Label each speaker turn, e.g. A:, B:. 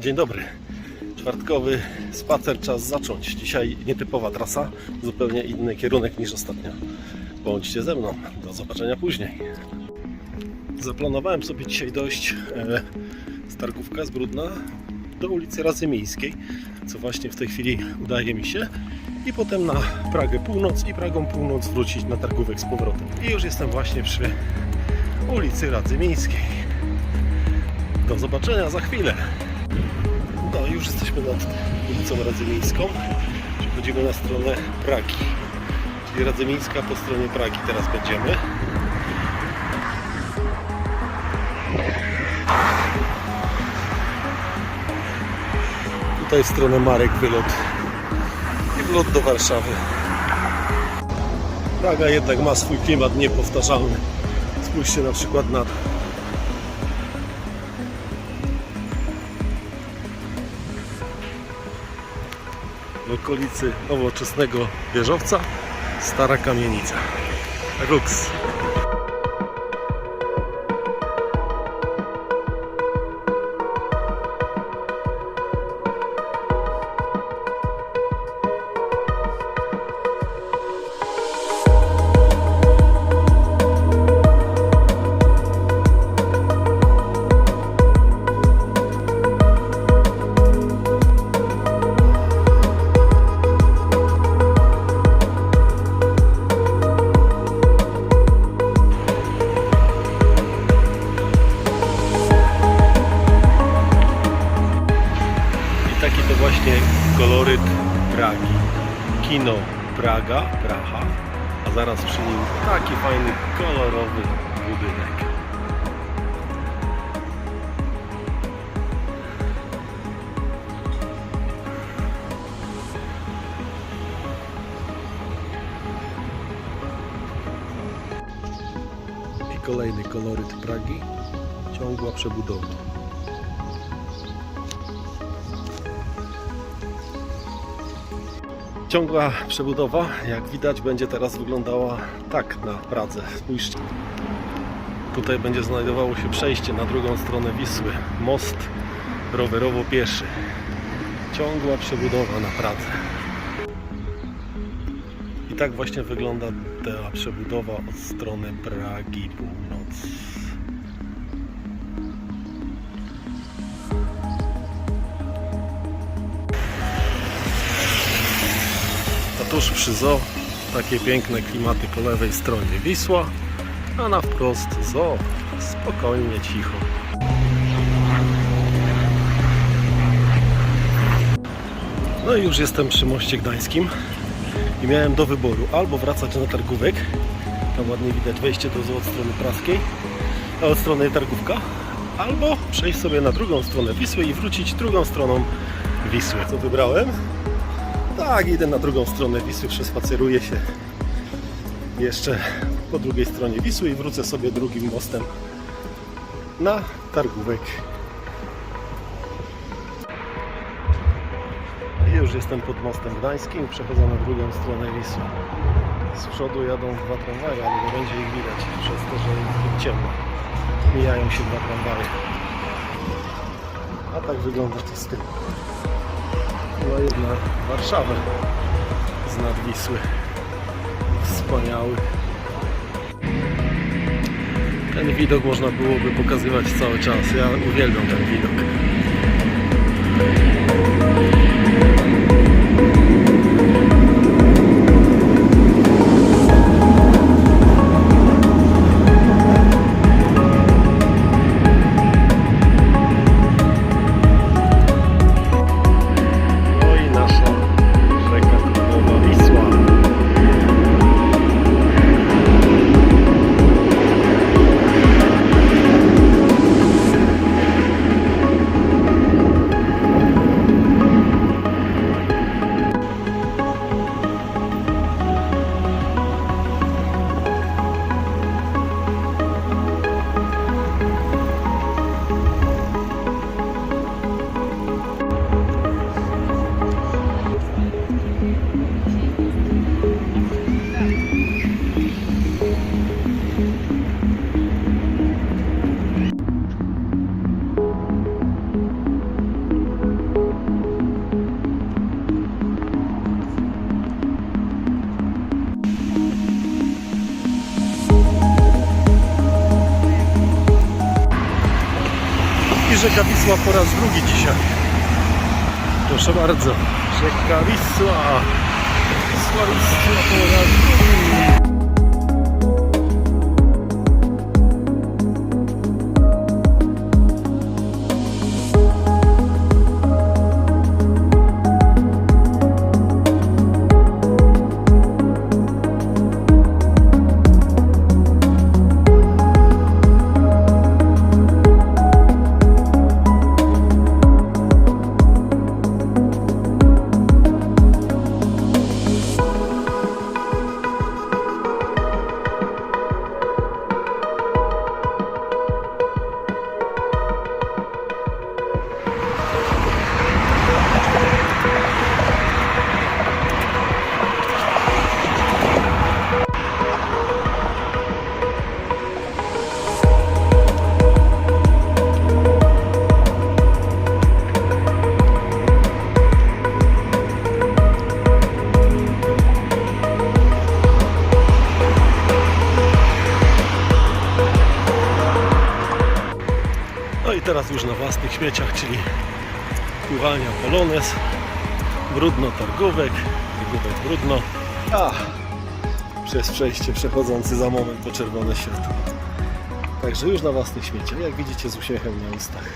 A: Dzień dobry. Czwartkowy spacer czas zacząć. Dzisiaj nietypowa trasa, zupełnie inny kierunek niż ostatnio. Bądźcie ze mną. Do zobaczenia później. Zaplanowałem sobie dzisiaj dojść e, z Targówka, z Brudna do ulicy Razy Miejskiej, co właśnie w tej chwili udaje mi się. I potem na Pragę Północ i Pragą Północ wrócić na Targówek z powrotem. I już jestem właśnie przy ulicy Radzy Miejskiej. Do zobaczenia za chwilę. Już jesteśmy nad ulicą Radzymiejską. Przechodzimy na stronę Pragi. Czyli Radzymiejska po stronie Pragi teraz będziemy. Tutaj w stronę Marek wylot i wlot do Warszawy. Praga jednak ma swój klimat niepowtarzalny. Spójrzcie na przykład na. W okolicy nowoczesnego wieżowca stara kamienica. Rux. Kino Praga, Praha, a zaraz przy nim taki fajny, kolorowy budynek. I kolejny koloryt Pragi, ciągła przebudowa. Ciągła przebudowa, jak widać, będzie teraz wyglądała tak na Pradze. Spójrzcie. Tutaj będzie znajdowało się przejście na drugą stronę Wisły. Most rowerowo-pieszy. Ciągła przebudowa na Pradze. I tak właśnie wygląda ta przebudowa od strony Pragi Północ. Tuż przy zoo takie piękne klimaty po lewej stronie Wisła, a na wprost zoo. Spokojnie, cicho. No i już jestem przy moście gdańskim i miałem do wyboru albo wracać na targówek, tam ładnie widać wejście do zoo od strony praskiej, a od strony targówka, albo przejść sobie na drugą stronę Wisły i wrócić drugą stroną Wisły. Co wybrałem? Tak, idę na drugą stronę Wisły, przespaceruję się jeszcze po drugiej stronie Wisły i wrócę sobie drugim mostem na targówek. I już jestem pod mostem gdańskim, przechodzę na drugą stronę Wisły. Z przodu jadą dwa tramwaje, ale nie będzie ich widać przez to, że jest ciemno. Mijają się dwa tramwaje. A tak wygląda to z tyłu była jedna Warszawę z nad Wisły. Wspaniały. Ten widok można byłoby pokazywać cały czas. Ja uwielbiam ten widok. Rzeka Wisła po raz drugi dzisiaj. Proszę bardzo, rzeka Wisła. Wisła, Wisła po raz drugi. Teraz już na własnych śmieciach, czyli pływania polones, brudno targówek, targówek brudno, a przez przejście przechodzący za moment po czerwone światło. Także już na własnych śmieciach, jak widzicie z uśmiechem na ustach.